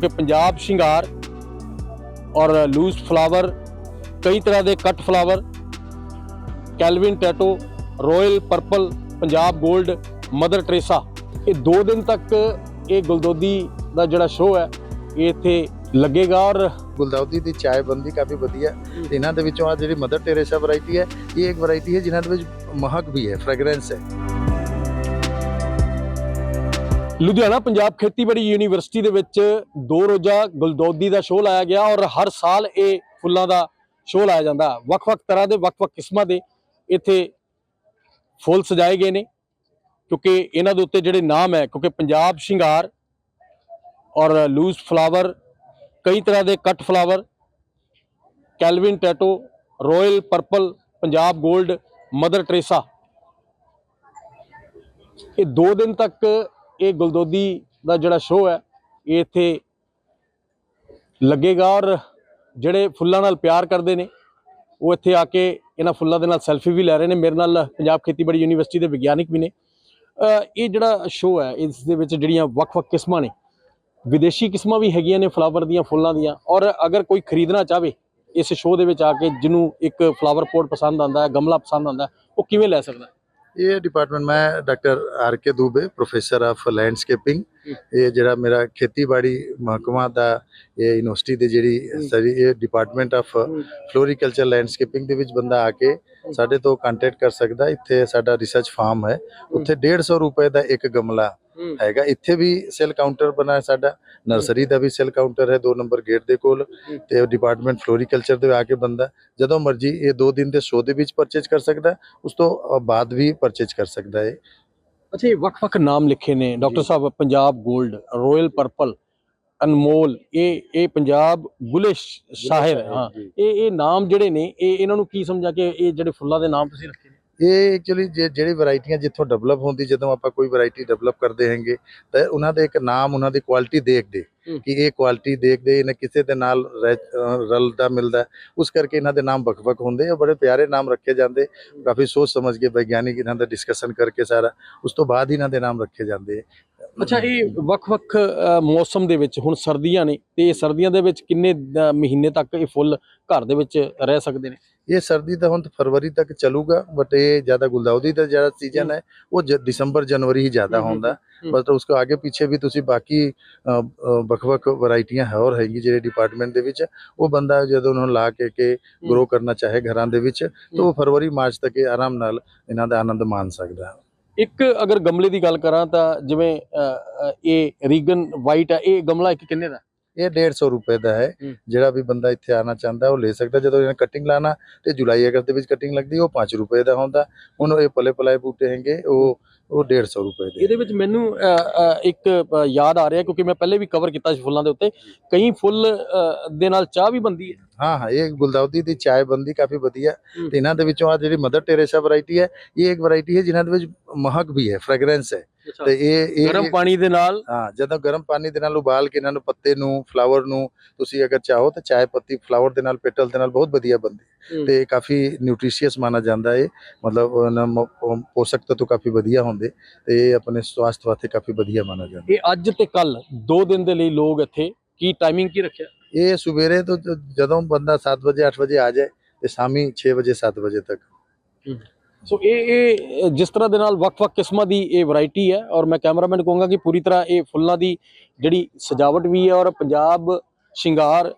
ਕਿਉਂਕਿ ਪੰਜਾਬ ਸ਼ਿੰਗਾਰ ਔਰ ਲੂਜ਼ ਫਲਾਵਰ ਕਈ ਤਰ੍ਹਾਂ ਦੇ cut flower Calvin tattoo royal purple Punjab 골ਡ ਮਦਰ ਟ੍ਰੇਸਾ ਇਹ 2 ਦਿਨ ਤੱਕ ਇਹ ਗੁਲਦੋਦੀ ਦਾ ਜਿਹੜਾ ਸ਼ੋਅ ਹੈ, ਇਹ ਇੱਥੇ ਲੱਗੇਗਾ ਔਰ ਗੁਲਦਾਉਦੀ ਦੀ ਚਾय ਬੰਦੀ ਕਾਫੀ ਵਧੀਆ ਤੇ ਇਹਨਾਂ ਦੇ ਵਿੱਚੋਂ ਆ ਜਿਹੜੀ ਮਦਰ ਟੈਰੇਸਾ ਵੈਰਾਈਟੀ ਹੈ, ਇਹ ਇੱਕ ਵੈਰਾਈਟੀ ਹੈ ਜਿਨ੍ਹਾਂ ਦੇ ਵਿੱਚ ਮਹਕ ਵੀ ਹੈ ਫ੍ਰੈਗਰੈਂਸ ਹੈ। ਲੁਧਿਆਣਾ ਪੰਜਾਬ ਖੇਤੀਬਾੜੀ ਯੂਨੀਵਰਸਿਟੀ ਦੇ ਵਿੱਚ ਦੋ ਰੋਜ਼ਾ ਗੁਲਦੌਦੀ ਦਾ ਸ਼ੋਅ ਲਾਇਆ ਗਿਆ ਔਰ ਹਰ ਸਾਲ ਇਹ ਫੁੱਲਾਂ ਦਾ ਸ਼ੋਅ ਲਾਇਆ ਜਾਂਦਾ। ਵੱਖ-ਵੱਖ ਤਰ੍ਹਾਂ ਦੇ, ਵੱਖ-ਵੱਖ ਕਿਸਮਾਂ ਦੇ ਇੱਥੇ ਫੁੱਲ ਸਜਾਏ ਗਏ ਨੇ ਕਿਉਂਕਿ ਇਹਨਾਂ ਦੇ ਉੱਤੇ ਜਿਹੜੇ ਨਾਮ ਹੈ, ਕਿਉਂਕਿ ਪੰਜਾਬ ਸ਼ਿੰਗਾਰ ਔਰ ਲੂਜ਼ ਫਲਾਵਰ, ਕਈ ਤਰ੍ਹਾਂ ਦੇ cut flower, Calvin tattoo, royal purple, Punjab 골ਡ ਮਦਰ ਟ੍ਰੇਸਾ। ਇਹ 2 ਦਿਨ ਤੱਕ ਇਹ ਗੁਲਦੋਦੀ ਦਾ ਜਿਹੜਾ ਸ਼ੋਅ ਹੈ, ਇਹ ਇੱਥੇ ਲੱਗੇਗਾ ਔਰ ਜਿਹੜੇ ਫੁੱਲਾਂ ਨਾਲ ਪਿਆਰ ਕਰਦੇ ਨੇ, ਉਹ ਇੱਥੇ ਆ ਕੇ ਇਹਨਾਂ ਫੁੱਲਾਂ ਦੇ ਨਾਲ ਸੈਲਫੀ ਵੀ ਲੈ ਰਹੇ ਨੇ। ਮੇਰੇ ਨਾਲ ਪੰਜਾਬ ਖੇਤੀਬਾੜੀ ਯੂਨੀਵਰਸਿਟੀ ਦੇ ਵਿਗਿਆਨਕ ਵੀ ਨੇ। ਇਹ ਜਿਹੜਾ ਸ਼ੋਅ ਹੈ, ਇਸ ਦੇ ਵਿੱਚ ਜਿਹੜੀਆਂ ਵੱਖ-ਵੱਖ ਕਿਸਮਾਂ ਨੇ, ਵਿਦੇਸ਼ੀ ਕਿਸਮਾਂ ਵੀ ਹੈਗੀਆਂ ਨੇ ਫਲਾਵਰ ਦੀਆਂ, ਫੁੱਲਾਂ ਦੀਆਂ। ਔਰ ਅਗਰ ਕੋਈ ਖਰੀਦਣਾ ਚਾਹਵੇ, ਇਸ ਸ਼ੋਅ ਦੇ ਵਿੱਚ ਆ ਕੇ ਜਿਹਨੂੰ ਇੱਕ ਫਲਾਵਰ ਪੋਟ ਪਸੰਦ ਆਂਦਾ ਹੈ, ਗਮਲਾ ਪਸੰਦ ਆਂਦਾ ਉਹ ਕਿਵੇਂ ਲੈ ਸਕਦਾ ਹੈ? ਇਹ ਡਿਪਾਰਟਮੈਂਟ ਮੈਂ doctor R K Dubey professor of landscaping ਇਹ ਜਿਹੜਾ ਮੇਰਾ ਖੇਤੀਬਾੜੀ ਮਹਕਮਾ ਦਾ ਇਹ ਯੂਨੀਵਰਸਿਟੀ ਦੇ ਜਿਹੜੀ ਸਾਡੀ ਇਹ ਡਿਪਾਰਟਮੈਂਟ ਆਫ ਫਲੋਰੀਕਲਚਰ ਲੈਂਡਸਕੇਪਿੰਗ ਦੇ ਵਿੱਚ ਬੰਦਾ ਆ ਕੇ ਸਾਡੇ ਤੋਂ ਕੰਟੈਕਟ ਕਰ ਸਕਦਾ। ਇੱਥੇ ਸਾਡਾ ਰਿਸਰਚ ਫਾਰਮ ਹੈ। ਉੱਥੇ 150 ਰੁਪਏ ਦਾ ਇੱਕ ਗਮਲਾ ਹੈਗਾ। ਇੱਥੇ ਵੀ ਸੈਲ ਕਾਊਂਟਰ ਬਣਾ ਸਾਡਾ। ਨਰਸਰੀ ਦਾ ਵੀ ਸੈਲ ਕਾਊਂਟਰ ਹੈ 2 ਨੰਬਰ ਗੇਟ ਦੇ ਕੋਲ ਤੇ ਡਿਪਾਰਟਮੈਂਟ ਫਲੋਰੀਕਲਚਰ ਦੇ ਆ ਕੇ ਬੰਦਾ ਜਦੋਂ ਮਰਜ਼ੀ ਇਹ 2 ਦਿਨ ਦੇ ਸ਼ੋਅ ਦੇ ਵਿੱਚ ਪਰਚੇਜ ਕਰ ਸਕਦਾ। ਉਸ ਤੋਂ ਬਾਅਦ ਵੀ ਪਰਚੇਜ ਕਰ ਸਕਦਾ ਹੈ ਅੱਛਾ ਇਹ ਵੱਖ-ਵੱਖ ਨਾਮ ਲਿਖੇ ਨੇ। ਡਾਕਟਰ ਸਾਹਿਬ ਪੰਜਾਬ 골ਡ ਰਾਇਲ ਪਰਪਲ ਅਨਮੋਲ ਇਹ ਇਹ ਪੰਜਾਬ ਗੁਲੇ ਸ਼ਾਹਿਰ ਹਾਂ। ਇਹ ਇਹ ਨਾਮ ਜਿਹੜੇ ਨੇ ਇਹ ਇਹਨਾਂ ਨੂੰ ਕੀ ਸਮਝਾ ਕੇ ਇਹ ਜਿਹੜੇ ਫੁੱਲਾਂ ਦੇ ਨਾਮ ਤੁਸੀਂ ਰੱਖੇ? ਇਹ ਐਕਚੁਅਲੀ ਜਿਹੜੀ ਵੈਰਾਈਟੀਆਂ ਜਿੱਥੋਂ ਡਿਵੈਲਪ ਹੁੰਦੀ ਜਦੋਂ ਆਪਾਂ ਕੋਈ ਵੈਰਾਈਟੀ ਡਿਵੈਲਪ ਕਰਦੇ ਹੈਗੇ ਤਾਂ ਉਹਨਾਂ ਦੇ ਇੱਕ ਨਾਮ ਉਹਨਾਂ ਦੀ ਕੁਆਲਿਟੀ ਦੇਖਦੇ। ਕਿ ਇਹ ਕੁਆਲਿਟੀ ਦੇਖਦੇ ਇਹਨਾਂ ਕਿਸੇ ਦੇ ਨਾਲ ਰਲਦਾ ਮਿਲਦਾ। ਉਸ ਕਰਕੇ ਇਹਨਾਂ ਦੇ ਨਾਮ ਵੱਖ-ਵੱਖ ਹੁੰਦੇ ਆ ਬੜੇ ਪਿਆਰੇ ਨਾਮ ਰੱਖੇ ਜਾਂਦੇ। ਕਾਫੀ ਸੋਚ ਸਮਝ ਕੇ ਵਿਗਿਆਨਿਕ ਇਹਨਾਂ ਦਾ ਡਿਸਕਸ਼ਨ ਕਰਕੇ ਸਾਰਾ ਉਸ ਤੋਂ ਬਾਅਦ ਇਹਨਾਂ ਦੇ ਨਾਮ ਰੱਖੇ ਜਾਂਦੇ। ਅੱਛਾ ਇਹ ਵੱਖ-ਵੱਖ ਮੌਸਮ ਦੇ ਵਿੱਚ ਹੁਣ ਸਰਦੀਆਂ ਨੇ ਤੇ ਇਹ ਸਰਦੀਆਂ ਦੇ ਵਿੱਚ ਕਿੰਨੇ ਮਹੀਨੇ ਤੱਕ ਇਹ ਫੁੱਲ ਘਰ ਦੇ ਵਿੱਚ ਰਹਿ ਸਕਦੇ ਨੇ? ਇਹ ਸਰਦੀ ਤਾਂ ਹੁਣ ਫਰਵਰੀ ਤੱਕ ਚੱਲੂਗਾ ਬਟ ਇਹ ਜ਼ਿਆਦਾ ਗੁਲਦਾਉਦੀ ਦਾ ਜਿਹੜਾ ਸੀਜ਼ਨ ਹੈ। ਉਹ ਦਸੰਬਰ ਜਨਵਰੀ ਹੀ ਜ਼ਿਆਦਾ ਹੁੰਦਾ। ਬਟ ਉਸਕੋ ਆਗੇ ਪਿੱਛੇ ਵੀ ਤੁਸੀਂ ਬਾਕੀ ਵੱਖ-ਵੱਖ ਵੈਰਾਈਟੀਆਂ ਹੋਰ ਹੈਗੀ ਜਿਹੜੇ ਡਿਪਾਰਟਮੈਂਟ ਦੇ ਵਿੱਚ ਉਹ ਬੰਦਾ ਜਦੋਂ ਉਹਨਾਂ ਨੂੰ ਲਾ ਕੇ ਕੇ ਗਰੋ ਕਰਨਾ ਚਾਹੇ ਘਰਾਂ ਦੇ ਵਿੱਚ ਤਾਂ ਉਹ ਫਰਵਰੀ ਮਾਰਚ ਤੱਕ ਆਰਾਮ ਨਾਲ ਇਹਨਾਂ ਦਾ ਆਨੰਦ ਮਾਣ ਸਕਦਾ ਹੈ। ਇੱਕ ਅਗਰ ਗਮਲੇ ਦੀ ਗੱਲ ਕਰਾਂ ਤਾਂ ਜਿਵੇਂ ਇਹ ਰੀਗਨ ਵਾਈਟ ਹੈ ਇਹ ਗਮਲਾ ਇੱਕ ਕਿੰਨੇ ਦਾ? ਇਹ 150 ਰੁਪਏ ਦਾ ਹੈ। ਜਿਹੜਾ ਵੀ ਬੰਦਾ ਇੱਥੇ ਆਣਾ ਚਾਹੁੰਦਾ ਉਹ ਲੈ ਸਕਦਾ। ਜਦੋਂ ਇਹਨਾਂ ਕਟਿੰਗ ਲਾਣਾ ਤੇ ਜੁਲਾਈ ਅਗਸਤ ਦੇ ਵਿੱਚ ਕਟਿੰਗ ਲੱਗਦੀ ਉਹ 5 ਰੁਪਏ ਦਾ ਹੁੰਦਾ। ਹੁਣ ਇਹ ਪਲੇ ਪਲਾਏ ਬੂਟੇ ਹੈਗੇ ਉਹ ਉਹ 150 ਰੁਪਏ ਦੇ ਇਹਦੇ ਵਿੱਚ ਮੈਨੂੰ ਇੱਕ ਯਾਦ ਆ ਰਿਹਾ ਕਿਉਂਕਿ ਮੈਂ ਪਹਿਲੇ ਵੀ ਕਵਰ ਕੀਤਾ ਸੀ ਫੁੱਲਾਂ ਦੇ ਉੱਤੇ। ਕਈ ਫੁੱਲ ਦੇ ਨਾਲ ਚਾਹ ਵੀ ਬੰਦੀ ਹੈ। ਹਾਂ ਹਾਂ ਇਹ ਗੁਲਦਾਉਦੀ ਦੀ ਚਾय ਬੰਦੀ ਕਾਫੀ ਵਧੀਆ। ਤੇ ਇਹਨਾਂ ਦੇ ਵਿੱਚੋਂ ਆ ਜਿਹੜੀ ਮਦਰ ਟੈਰੇਸਾ ਵੈਰਾਈਟੀ ਹੈ ਇਹ ਇੱਕ ਵੈਰਾਈਟੀ ਹੈ ਜਿਨ੍ਹਾਂ ਦੇ ਵਿੱਚ ਮਹਕ ਵੀ ਹੈ ਫ੍ਰੈਗਰੈਂਸ ਹੈ। ਤੇ ਇਹ ਇਹ ਗਰਮ ਪਾਣੀ ਦੇ ਨਾਲ? ਹਾਂ ਜਦੋਂ ਗਰਮ ਪਾਣੀ ਦੇ ਨਾਲ ਉਬਾਲ ਕੇ ਇਹਨਾਂ ਨੂੰ ਪੱਤੇ ਨੂੰ ਫਲਾਵਰ ਨੂੰ ਤੁਸੀਂ ਅਗਰ ਚਾਹੋ ਤਾਂ ਚਾय ਪੱਤੀ ਫਲਾਵਰ ਦੇ ਨਾਲ ਪੈਟਲ ਦੇ ਨਾਲ ਬਹੁਤ ਵਧੀਆ ਹਮ। ਤੇ ਕਾਫੀ ਨਿਊਟ੍ਰੀਸ਼ੀਅਸ ਮਾਨਾ ਜਾਂਦਾ ਹੈ ਮਤਲਬ ਪੋਸ਼ਕ ਤੱਤ ਕਾਫੀ ਵਧੀਆ ਹੁੰਦੇ। ਤੇ ਇਹ ਆਪਣੇ ਸਵਾਸਥ ਵਾਸਤੇ ਕਾਫੀ ਵਧੀਆ ਮਾਨਾ ਜਾਂਦਾ। ਇਹ ਅੱਜ ਤੇ ਕੱਲ ਦੋ ਦਿਨ ਦੇ ਲਈ ਲੋਕ ਇੱਥੇ ਕੀ ਟਾਈਮਿੰਗ ਕੀ ਰੱਖਿਆ? ਇਹ ਸਵੇਰੇ ਤੋਂ ਜ- ਜਦੋਂ ਬੰਦਾ 7 ਵਜੇ 8 ਵਜੇ ਆ ਜਾਏ ਤੇ ਸ਼ਾਮੀ 6 ਵਜੇ 7 ਵਜੇ ਤੱਕ। ਸੋ ਇਹ ਇਹ ਜਿਸ ਤਰ੍ਹਾਂ ਦੇ ਨਾਲ ਵੱਖ-ਵੱਖ ਕਿਸਮਾਂ ਦੀ ਇਹ ਵੈਰਾਈਟੀ ਹੈ ਔਰ ਮੈਂ ਕੈਮਰਾਮੈਨ ਕਹੂੰਗਾ ਕਿ ਪੂਰੀ ਤਰ੍ਹਾਂ ਇਹ ਫੁੱਲਾਂ ਦੀ ਜਿਹੜੀ ਸਜਾਵਟ ਵੀ ਹੈ ਔਰ ਪੰਜਾਬ ਸ਼ਿੰਗਾਰ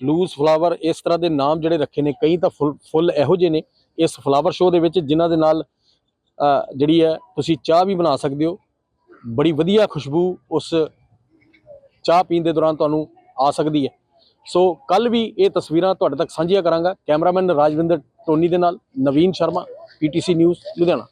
ਲੂਸ ਫਲਾਵਰ ਇਸ ਤਰ੍ਹਾਂ ਦੇ ਨਾਮ ਜਿਹੜੇ ਰੱਖੇ ਨੇ ਕਈ ਤਾਂ ਫੁੱਲ ਫੁੱਲ ਇਹੋ ਜਿਹੇ ਨੇ ਇਸ ਫਲਾਵਰ ਸ਼ੋਅ ਦੇ ਵਿੱਚ ਜਿਨ੍ਹਾਂ ਦੇ ਨਾਲ ਅ, ਜਿਹੜੀ ਹੈ ਤੁਸੀਂ ਚਾਹ ਵੀ ਬਣਾ ਸਕਦੇ ਹੋ। ਬੜੀ ਵਧੀਆ ਖੁਸ਼ਬੂ ਉਸ ਚਾਹ ਪੀਣ ਦੇ ਦੌਰਾਨ ਤੁਹਾਨੂੰ ਆ ਸਕਦੀ ਹੈ। ਸੋ ਕੱਲ ਵੀ ਇਹ ਤਸਵੀਰਾਂ ਤੁਹਾਡੇ ਤੱਕ ਸਾਂਝੀਆਂ ਕਰਾਂਗਾ। ਕੈਮਰਾਮੈਨ ਰਾਜਵਿੰਦਰ ਟੋਨੀ ਦੇ ਨਾਲ ਨਵੀਨ ਸ਼ਰਮਾ, ਪੀਟੀਸੀ ਨਿਊਜ਼, ਲੁਧਿਆਣਾ।